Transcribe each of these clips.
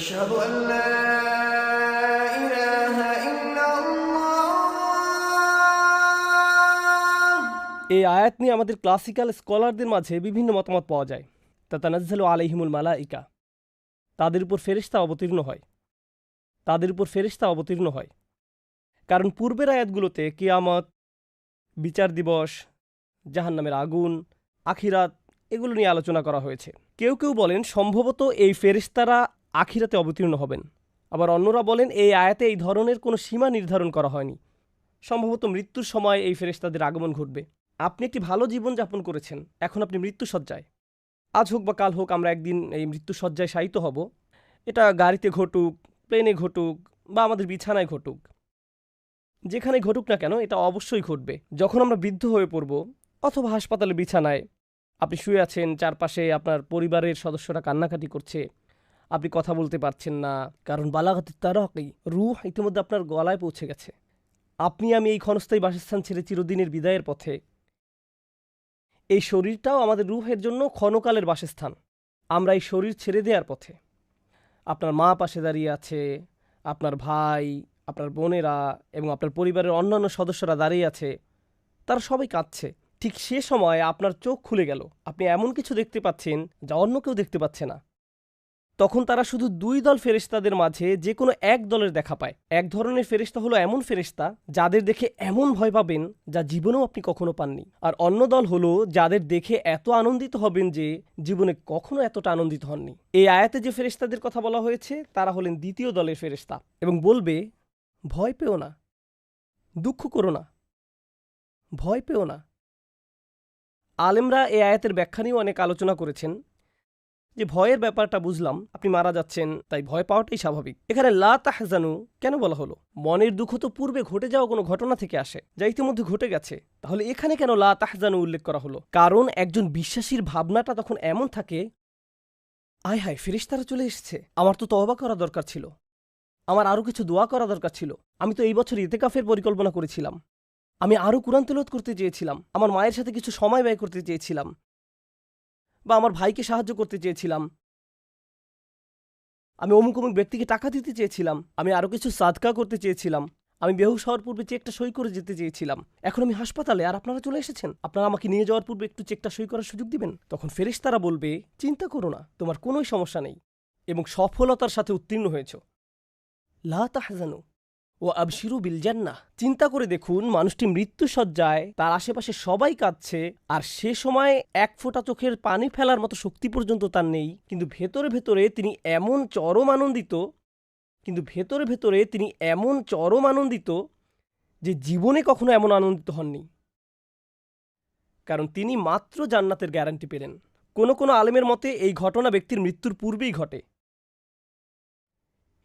أشهد أن لا إله إلا الله এই আয়াত নিয়ে আমাদের ক্লাসিক্যাল স্কলারদের মাঝে বিভিন্ন মতামত পাওয়া যায় তা তানাজ্জালু আলাইহিমুল মালাইকা তাদের উপর ফেরেশতা অবতীর্ণ হয় তাদের উপর ফেরেশতা অবতীর্ণ হয় কারণ পূর্বের আয়াতগুলোতে কিয়ামত বিচার দিবস জাহান্নামের আগুন আখিরাত এগুলো নিয়ে আলোচনা করা হয়েছে কেউ কেউ বলেন সম্ভবত এই ফেরেশতারা আখিরাতে অবতীর্ণ হবেন। আবার অন্যরা বলেন, এই আয়াতে এই ধরনের কোনো সীমা নির্ধারণ করা হয়নি। সম্ভবত মৃত্যুর সময় এই ফেরেশতাদের আগমন ঘটবে। আপনি একটি ভালো জীবন যাপন করেছেন, এখন আপনি মৃত্যুসজ্জায়। আজ হোক বা কাল হোক, আমরা একদিন এই মৃত্যুসজ্জায় শায়িত হব। এটা গাড়িতে ঘটুক, প্লেনে ঘটুক, বা আমাদের বিছানায় ঘটুক। যেখানে ঘটুক না কেন, এটা অবশ্যই ঘটবে। যখন আমরা বৃদ্ধ হয়ে পড়ব, অথবা হাসপাতালে বিছানায়, আপনি শুয়ে আছেন, চারপাশে আপনার পরিবারের সদস্যরা কান্নাকাটি করছে আপনি কথা বলতে পারছেন না। কারণ বালাঘাতের তারাকি রুহ ইতিমধ্যে আপনার গলায় পৌঁছে গেছে। আপনি, আমি এই ক্ষণস্থায়ী বাসস্থান ছেড়ে চিরদিনের বিদায়ের পথে। এই শরীরটাও আমাদের রুহের জন্য ক্ষণকালের বাসস্থান। আমরা এই শরীর ছেড়ে দেওয়ার পথে। আপনার মা পাশে দাঁড়িয়ে আছে, আপনার ভাই, আপনার বোনেরা এবং আপনার পরিবারের অন্যান্য সদস্যরা দাঁড়িয়ে আছে। তারা সবাই কাঁদছে। ঠিক সে সময় আপনার চোখ খুলে গেল। আপনি এমন কিছু দেখতে পাচ্ছেন যা অন্য কেউ দেখতে পাচ্ছে না। তখন তারা শুধু দুই দল ফেরেশতাদের মাঝে যে কোনো এক দলের দেখা পায়। এক ধরনের ফেরেশতা হলো এমন ফেরেশতা যাদের দেখে এমন ভয় পাবেন যা জীবনেও আপনি কখনো পাননি। আর অন্য দল হলো যাদের দেখে এত আনন্দিত হবেন যে জীবনে কখনো এতটা আনন্দিত হননি। এই আয়াতে যে ফেরেশতাদের কথা বলা হয়েছে, তারা হলেন দ্বিতীয় দলের ফেরেশতা এবং বলবে, ভয় পেও না। দুঃখ করো না। ভয় পেও না। আলেমরা এই আয়াতের ব্যাখ্যা নিয়েও অনেক আলোচনা করেছেন। যে ভয়ের ব্যাপারটা বুঝলাম, আপনি মারা যাচ্ছেন, তাই ভয় পাওয়াটাই স্বাভাবিক। এখানে লা তাহজানু কেন বলা হলো? মনের দুঃখ তো পূর্বে ঘটে যাওয়া কোনো ঘটনা থেকে আসে, যা ইতিমধ্যে ঘটে গেছে। তাহলে এখানে কেন লা তাহজানু উল্লেখ করা হলো? কারণ একজন বিশ্বাসীর ভাবনাটা তখন এমন থাকে, আয় হায়, ফেরেশতারা চলে এসেছে। আমার তো তওবা করা দরকার ছিল। আমার আরও কিছু দোয়া করা দরকার ছিল। আমি তো এই বছর ইতেকাফের পরিকল্পনা করেছিলাম। আমি আরও কোরআন তেলত করতে চেয়েছিলাম। আমার মায়ের সাথে কিছু সময় ব্যয় করতে চেয়েছিলাম। বা আমার ভাইকে সাহায্য করতে চেয়েছিলাম। আমি অমুক অমুক ব্যক্তিকে টাকা দিতে চেয়েছিলাম। আমি আরও কিছু সাদকা করতে চেয়েছিলাম। আমি বেহুশ হওয়ার পূর্বে চেকটা সই করে যেতে চেয়েছিলাম। এখন আমি হাসপাতালে, আর আপনারা চলে এসেছেন? আপনারা আমাকে নিয়ে যাওয়ার পূর্বে একটু চেকটা সই করার সুযোগ দিবেন? তখন ফেরেশতারা বলবে, চিন্তা করো না, তোমার কোনোই সমস্যা নেই এবং সফলতার সাথে উত্তীর্ণ হয়েছ। লা তাহজানু। ও আবশিরু বিলজান্না চিন্তা করে দেখুন, মানুষটি মৃত্যুসজ্জায় তার আশেপাশে সবাই কাঁদছে, আর সে সময় এক ফোঁটা চোখের পানি ফেলার মতো শক্তি পর্যন্ত তার নেই। কিন্তু ভেতরে ভেতরে তিনি এমন চরম আনন্দিত, কিন্তু ভেতরে ভেতরে তিনি এমন চরম আনন্দিত যে জীবনে কখনো এমন আনন্দিত হননি। কারণ তিনি মাত্র জান্নাতের গ্যারান্টি পেলেন। কোনো কোনো আলেমের মতে এই ঘটনা ব্যক্তির মৃত্যুর পূর্বেই ঘটে।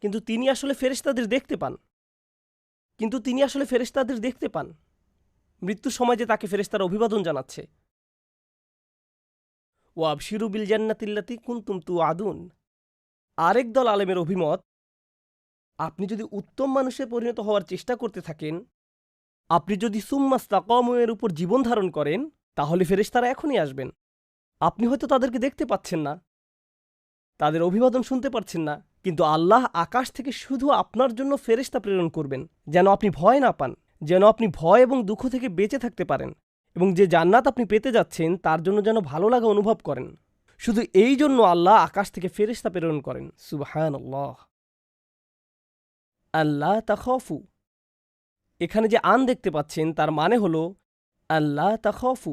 কিন্তু তিনি আসলে ফেরেশতাদের দেখতে পান। কিন্তু তিনি আসলে ফেরেশতাদের দেখতে পান। মৃত্যুর সময় যে তাকে ফেরেশতার অভিবাদন জানাচ্ছে। ও আবশিরু বিল জান্নাতিল্লাতি কুন্তুম তু আদুন আরেক দল আলেমের অভিমত, আপনি যদি উত্তম মানুষে পরিণত হওয়ার চেষ্টা করতে থাকেন, আপনি যদি সুম্মাস তাকমের উপর জীবন ধারণ করেন, তাহলে ফেরেশতারা এখনই আসবেন। আপনি হয়তো তাদেরকে দেখতে পাচ্ছেন না। তাদের অভিবাদন শুনতে পারছেন না, কিন্তু আল্লাহ আকাশ থেকে শুধু আপনার জন্য ফেরেশতা প্রেরণ করবেন, যেন আপনি ভয় না পান, যেন আপনি ভয় এবং দুঃখ থেকে বেঁচে থাকতে পারেন, এবং যে জান্নাত আপনি পেতে যাচ্ছেন, তার জন্য যেন ভালো লাগা অনুভব করেন। শুধু এই জন্য আল্লাহ আকাশ থেকে ফেরেশতা প্রেরণ করেন। সুবাহান আল্লাহ আল্লাহ তাখফু। এখানে যে আন দেখতে পাচ্ছেন, তার মানে হল আল্লাহ তাখফু।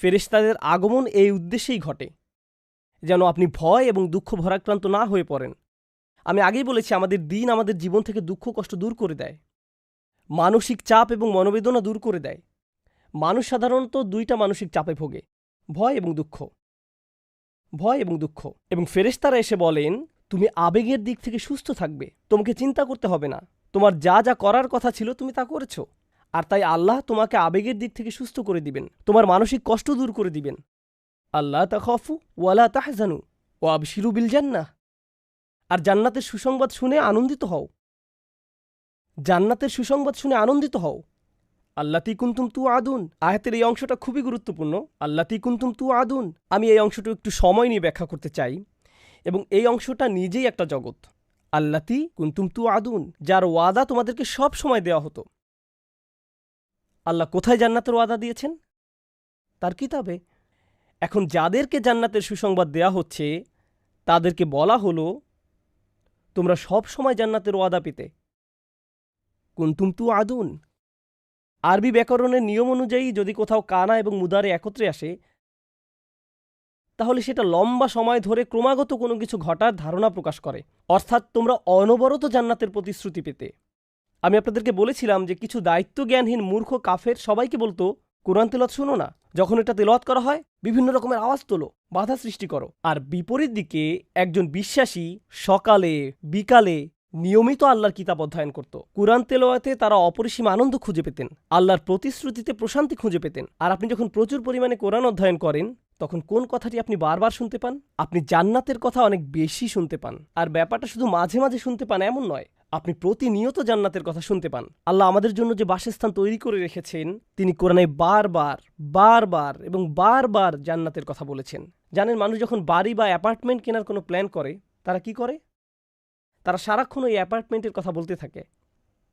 ফেরেশতাদের আগমন এই উদ্দেশ্যেই ঘটে। যেন আপনি ভয় এবং দুঃখ ভরাক্রান্ত না হয়ে পড়েন। আমি আগেই বলেছি, আমাদের দিন আমাদের জীবন থেকে দুঃখ, কষ্ট দূর করে দেয়। মানসিক চাপ এবং মনোবেদনা দূর করে দেয়। মানুষ সাধারণত দুইটা মানসিক চাপে ভোগে, ভয় এবং দুঃখ। ভয় এবং দুঃখ। এবং ফেরেশতারা এসে বলেন, তুমি আবেগের দিক থেকে সুস্থ থাকবে। তোমাকে চিন্তা করতে হবে না। তোমার যা যা করার কথা ছিল তুমি তা করেছ। আর তাই আল্লাহ তোমাকে আবেগের দিক থেকে সুস্থ করে দিবেন। তোমার মানসিক কষ্ট দূর করে দিবেন। আল্লাহ তা তাখফু ওয়ালা তাহজানু ও আবশিরু বিল জান্নাহ। আর জান্নাতের সুসংবাদ শুনে আনন্দিত হও। জান্নাতের সুসংবাদ শুনে আনন্দিত হও। আল্লাতি কুন্তুম তু আদুন আয়াতের এই অংশটা খুবই গুরুত্বপূর্ণ। আল্লাতি কুন্তুম তু আদুন আমি এই অংশটা একটু সময় নিয়ে ব্যাখ্যা করতে চাই। এবং এই অংশটা নিজেই একটা জগৎ। আল্লাতি কুন্তুম তু আদুন যার ওয়াদা তোমাদেরকে সব সময় দেওয়া হতো। আল্লাহ কোথায় জান্নাতের ওয়াদা দিয়েছেন? তার কিতাবে। এখন যাদেরকে জান্নাতের সুসংবাদ দেয়া হচ্ছে, তাদেরকে বলা হলো, তোমরা সব সময় জান্নাতের ওয়াদা পেতে। কুন্তুম তু আদুন আরবি ব্যাকরণের নিয়ম অনুযায়ী যদি কোথাও কানা এবং মুদারে একত্রে আসে, তাহলে সেটা লম্বা সময় ধরে ক্রমাগত কোনো কিছু ঘটার ধারণা প্রকাশ করে। অর্থাৎ তোমরা অনবরত জান্নাতের প্রতিশ্রুতি পেতে। আমি আপনাদেরকে বলেছিলাম যে কিছু দায়িত্ব জ্ঞানহীন মূর্খ কাফের সবাইকে বলতো, কোরআন তেলত শুনো না। যখন এটা তেলত করা হয়, বিভিন্ন রকমের আওয়াজ তোলো, বাধা সৃষ্টি করো। আর বিপরীত দিকে একজন বিশ্বাসী সকালে, বিকালে নিয়মিত আল্লাহর কিতাব অধ্যয়ন করত। কোরআন তেলোয়াতে তারা অপরিসীম আনন্দ খুঁজে পেতেন, আল্লাহর প্রতিশ্রুতিতে প্রশান্তি খুঁজে পেতেন। আর আপনি যখন প্রচুর পরিমাণে কোরআন অধ্যয়ন করেন, তখন কোন কথাটি আপনি বারবার শুনতে পান? আপনি জান্নাতের কথা অনেক বেশি শুনতে পান। আর ব্যাপারটা শুধু মাঝে মাঝে শুনতে পান এমন নয় আপনি প্রতিনিয়ত জান্নাতের কথা শুনতে পান। আল্লাহ আমাদের জন্য যে বাসস্থান তৈরি করে রেখেছেন, তিনি কোরআনে বারবার বারবার এবং বারবার জান্নাতের কথা বলেছেন। জানেন, মানুষ যখন বাড়ি বা অ্যাপার্টমেন্ট কেনার কোনো প্ল্যান করে, তারা কি করে? তারা সারাক্ষণ ওই অ্যাপার্টমেন্টের কথা বলতে থাকে।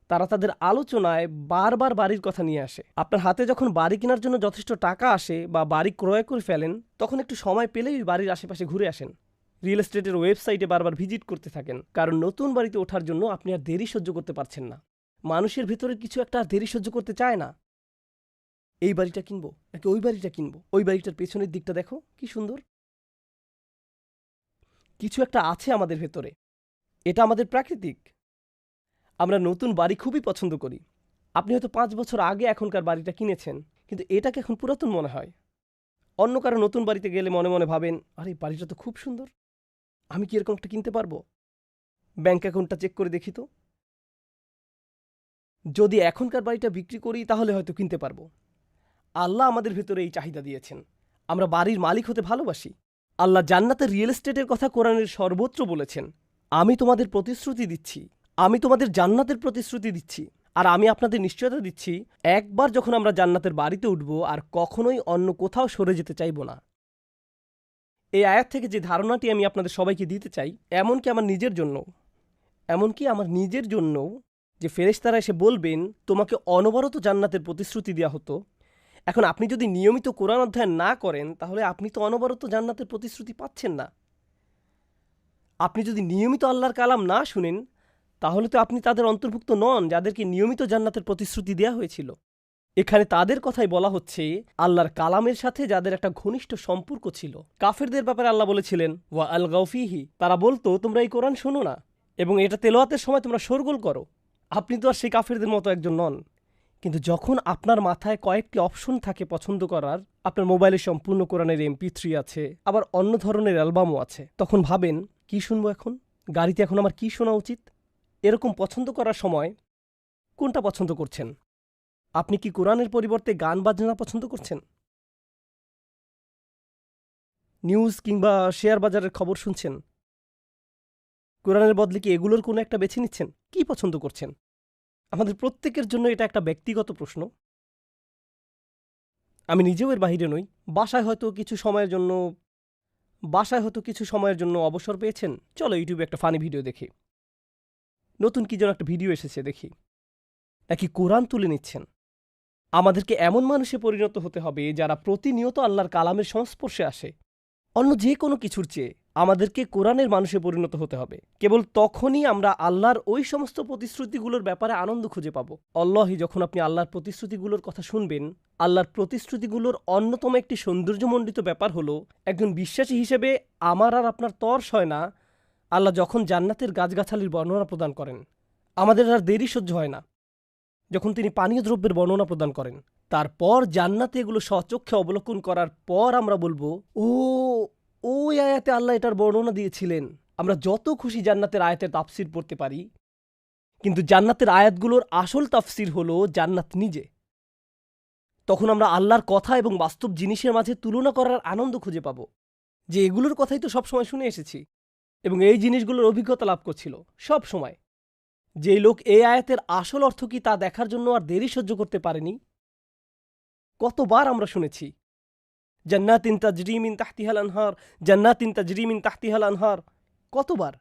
তারা তাদের আলোচনায় বারবার বাড়ির কথা নিয়ে আসে। আপনার হাতে যখন বাড়ি কেনার জন্য যথেষ্ট টাকা আসে বা বাড়ি ক্রয় করে ফেলেন, তখন একটু সময় পেলেই বাড়ির আশেপাশে ঘুরে আসেন। রিয়েল এস্টেটের ওয়েবসাইটে বারবার ভিজিট করতে থাকেন। কারণ নতুন বাড়িতে ওঠার জন্য আপনি আর দেরি সহ্য করতে পারছেন না। মানুষের ভিতরে কিছু একটা আর দেরি সহ্য করতে চায় না। এই বাড়িটা কিনবো, নাকি ওই বাড়িটা কিনবো? ওই বাড়িটার পেছনের দিকটা দেখো, কি সুন্দর। কিছু একটা আছে আমাদের ভেতরে। এটা আমাদের প্রাকৃতিক। আমরা নতুন বাড়ি খুবই পছন্দ করি। আপনি হয়তো পাঁচ বছর আগে এখনকার বাড়িটা কিনেছেন, কিন্তু এটাকে এখন পুরাতন মনে হয়। অন্য কারও নতুন বাড়িতে গেলে মনে মনে ভাবেন, আরে, বাড়িটা তো খুব সুন্দর। আমি কি এরকম একটা কিনতে পারব? ব্যাঙ্ক অ্যাকাউন্টটা চেক করে দেখি তো। যদি এখনকার বাড়িটা বিক্রি করি, তাহলে হয়তো কিনতে পারব। আল্লাহ আমাদের ভেতরে এই চাহিদা দিয়েছেন। আমরা বাড়ির মালিক হতে ভালোবাসি। আল্লাহ জান্নাতের রিয়েল এস্টেটের কথা কোরআনের সর্বত্র বলেছেন, আমি তোমাদের প্রতিশ্রুতি দিচ্ছি। আমি তোমাদের জান্নাতের প্রতিশ্রুতি দিচ্ছি। আর আমি আপনাদের নিশ্চয়তা দিচ্ছি, একবার যখন আমরা জান্নাতের বাড়িতে উঠব, আর কখনোই অন্য কোথাও সরে যেতে চাইব না। এই আয়াত থেকে যে ধারণাটি আমি আপনাদের সবাইকে দিতে চাই, এমনকি আমার নিজের জন্য এমনকি আমার নিজের জন্য যে ফেরেশতারা এসে বলবেন, তোমাকে অনবরত জান্নাতের প্রতিশ্রুতি দেওয়া হতো। এখন আপনি যদি নিয়মিত কোরআন অধ্যয়ন না করেন, তাহলে আপনি তো অনবরত জান্নাতের প্রতিশ্রুতি পাচ্ছেন না। আপনি যদি নিয়মিত আল্লাহর কালাম না শুনেন, তাহলে তো আপনি তাদের অন্তর্ভুক্ত নন, যাদেরকে নিয়মিত জান্নাতের প্রতিশ্রুতি দেওয়া হয়েছিল। এখানে তাদের কথাই বলা হচ্ছে, আল্লাহর কালামের সাথে যাদের একটা ঘনিষ্ঠ সম্পর্ক ছিল। কাফেরদের ব্যাপারে আল্লাহ বলেছিলেন, ওয়া আল গৌফিহি তারা বলতো, তোমরা এই কোরআন শোনো না এবং এটা তেলোয়াতের সময় তোমরা শোরগোল করো। আপনি তো আর সেই কাফেরদের মতো একজন নন। কিন্তু যখন আপনার মাথায় কয়েকটি অপশন থাকে পছন্দ করার, আপনার মোবাইলে সম্পূর্ণ কোরআনের এমপি থ্রি আছে, আবার অন্য ধরনের অ্যালবামও আছে। তখন ভাবেন, কি শুনব এখন? গাড়িতে এখন আমার কি শোনা উচিত? এরকম পছন্দ করার সময় কোনটা পছন্দ করছেন? আপনি কি কোরআনের পরিবর্তে গান বাজনা পছন্দ করছেন? নিউজ কিংবা শেয়ার বাজারের খবর শুনছেন? কোরআনের বদলে কি এগুলোর কোনো একটা বেছে নিচ্ছেন? কি পছন্দ করছেন? আমাদের প্রত্যেকের জন্য এটা একটা ব্যক্তিগত প্রশ্ন। আমি নিজেও এর বাহিরে নই। বাসায় হয়তো কিছু সময়ের জন্য, বাসায় হয়তো কিছু সময়ের জন্য অবসর পেয়েছেন। চলো ইউটিউবে একটা ফানি ভিডিও দেখি। নতুন কি যেন একটা ভিডিও এসেছে দেখি। নাকি কোরআন তুলে নিচ্ছেন? আমাদেরকে এমন মানুষে পরিণত হতে হবে যারা প্রতিনিয়ত আল্লাহর কালামের সংস্পর্শে আসে। অন্য যে কোনো কিছুর চেয়ে আমাদেরকে কোরআনের মানুষে পরিণত হতে হবে। কেবল তখনই আমরা আল্লাহর ওই সমস্ত প্রতিশ্রুতিগুলোর ব্যাপারে আনন্দ খুঁজে পাব। অল্লাহি যখন আপনি আল্লাহর প্রতিশ্রুতিগুলোর কথা শুনবেন, আল্লাহর প্রতিশ্রুতিগুলোর অন্যতম একটি সৌন্দর্যমণ্ডিত ব্যাপার হলো, একজন বিশ্বাসী হিসেবে আমার আর আপনার তর্স হয় না। আল্লাহ যখন জান্নাতের গাছগাছালির বর্ণনা প্রদান করেন, আমাদের আর দেরি সহ্য হয় না। যখন তিনি পানীয় দ্রব্যের বর্ণনা প্রদান করেন, তারপর জান্নাতে এগুলো স্বচক্ষে অবলোকন করার পর আমরা বলব, ও, ওই আয়াতে আল্লাহ এটার বর্ণনা দিয়েছিলেন। আমরা যত খুশি জান্নাতের আয়াতের তাফসির পড়তে পারি। কিন্তু জান্নাতের আয়াতগুলোর আসল তাফসির হলো জান্নাত নিজে। তখন আমরা আল্লাহর কথা এবং বাস্তব জিনিসের মাঝে তুলনা করার আনন্দ খুঁজে পাব। যে এগুলোর কথাই তো সবসময় শুনে এসেছি এবং এই জিনিসগুলোর অভিজ্ঞতা লাভ করছিল সব সময় যেই লোক এই আয়াতের আসল অর্থ কি তা দেখার জন্য আর দেরি সহ্য করতে পারেনি? কতবার আমরা শুনেছি, জান্নাতিন তাজরিমিন তাহতিহাল আনহার, জান্নাতিন তাজরিমিন তাহতিহাল আনহার। কতবার?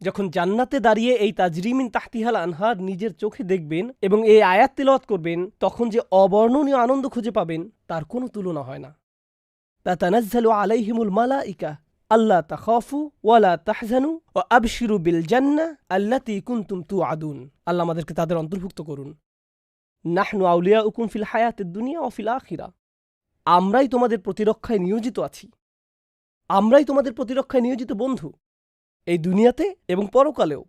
যখন জান্নাতে দাঁড়িয়ে এই তাজরিমিন তাহতিহাল আনহার নিজের চোখে দেখবেন এবং এই আয়াত তেলাওয়াত করবেন, তখন যে অবর্ণনীয় আনন্দ খুঁজে পাবেন, তার কোনো তুলনা হয় না। তা তানাজ্জালু আলাইহিমুল মালাইকা আল্লাহ তাখাফু ওয়ালা তাহজানু ও আবশিরু বিল জান্না আল্লাতি কুনতুম তু আদুন আল্লাহ আমাদেরকে তাদের অন্তর্ভুক্ত করুন। নাহনু আউলিয়া উকুম ফিল হায়াতের দুনিয়া ও ফিল আখিরা। আমরাই তোমাদের প্রতিরক্ষায় নিয়োজিত আছি। আমরাই তোমাদের প্রতিরক্ষায় নিয়োজিত বন্ধু। এই দুনিয়াতে এবং পরকালেও।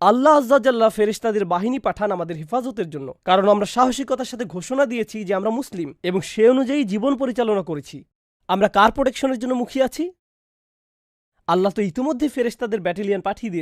আল্লাহ আজ্জাজাল্লাহ ফেরেশতাদের বাহিনী পাঠান আমাদের হেফাজতের জন্য। কারণ আমরা সাহসিকতার সাথে ঘোষণা দিয়েছি যে আমরা মুসলিম এবং সে অনুযায়ী জীবন পরিচালনা করেছি। আমরা কার প্রোটেকশনের জন্য মুখিয়ে আছি? আল্লাহ তো ইতিমধ্যে ফেরেস্তাদের ব্যাটেলিয়ান পাঠিয়ে দিয়েছে